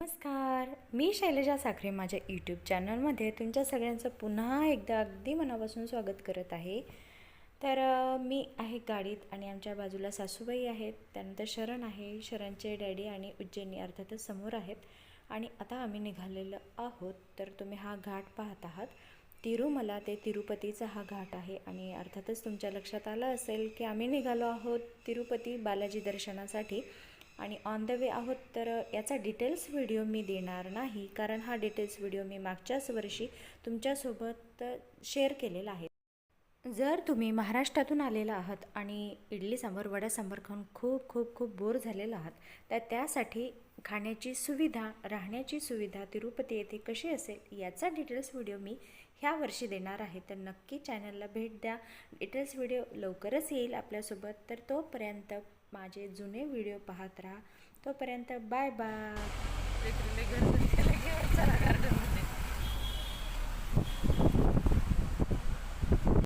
नमस्कार. मी शैलजा साखरे माझ्या यूट्यूब चॅनलमध्ये तुमच्या सगळ्यांचं पुन्हा एकदा अगदी मनापासून स्वागत करत आहे. तर मी आहे गाडीत आणि आमच्या बाजूला सासूबाई आहेत. त्यानंतर शरण आहे. शरणचे डॅडी आणि उज्जैनी अर्थातच समोर आहेत. आणि आता आम्ही निघालेलो आहोत. तर तुम्ही हा घाट पाहत आहात. तिरुमला ते तिरुपतीचा हा घाट आहे. आणि अर्थातच तुमच्या लक्षात आलं असेल की आम्ही निघालो आहोत तिरुपती बालाजी दर्शनासाठी. आणि ऑन द वे आहोत तर याचा डिटेल्स व्हिडिओ मी देणार नाही. कारण हा डिटेल्स व्हिडिओ मी मागच्याच वर्षी तुमच्यासोबत शेअर केलेला आहे. जर तुम्ही महाराष्ट्रातून आलेला आहात आणि इडली सांबार वडा सांबार खाऊन खूप खूप खूप बोर झालेला आहात तर त्यासाठी खाण्याची सुविधा राहण्याची सुविधा तिरुपती येथे कशी असेल याचा डिटेल्स व्हिडिओ मी ह्या वर्षी देणार आहे. तर नक्की चॅनलला भेट द्या. डिटेल्स व्हिडिओ लवकरच येईल आपल्यासोबत. तर तोपर्यंत माझे जुने व्हिडिओ पाहत राहा. तोपर्यंत बाय बाय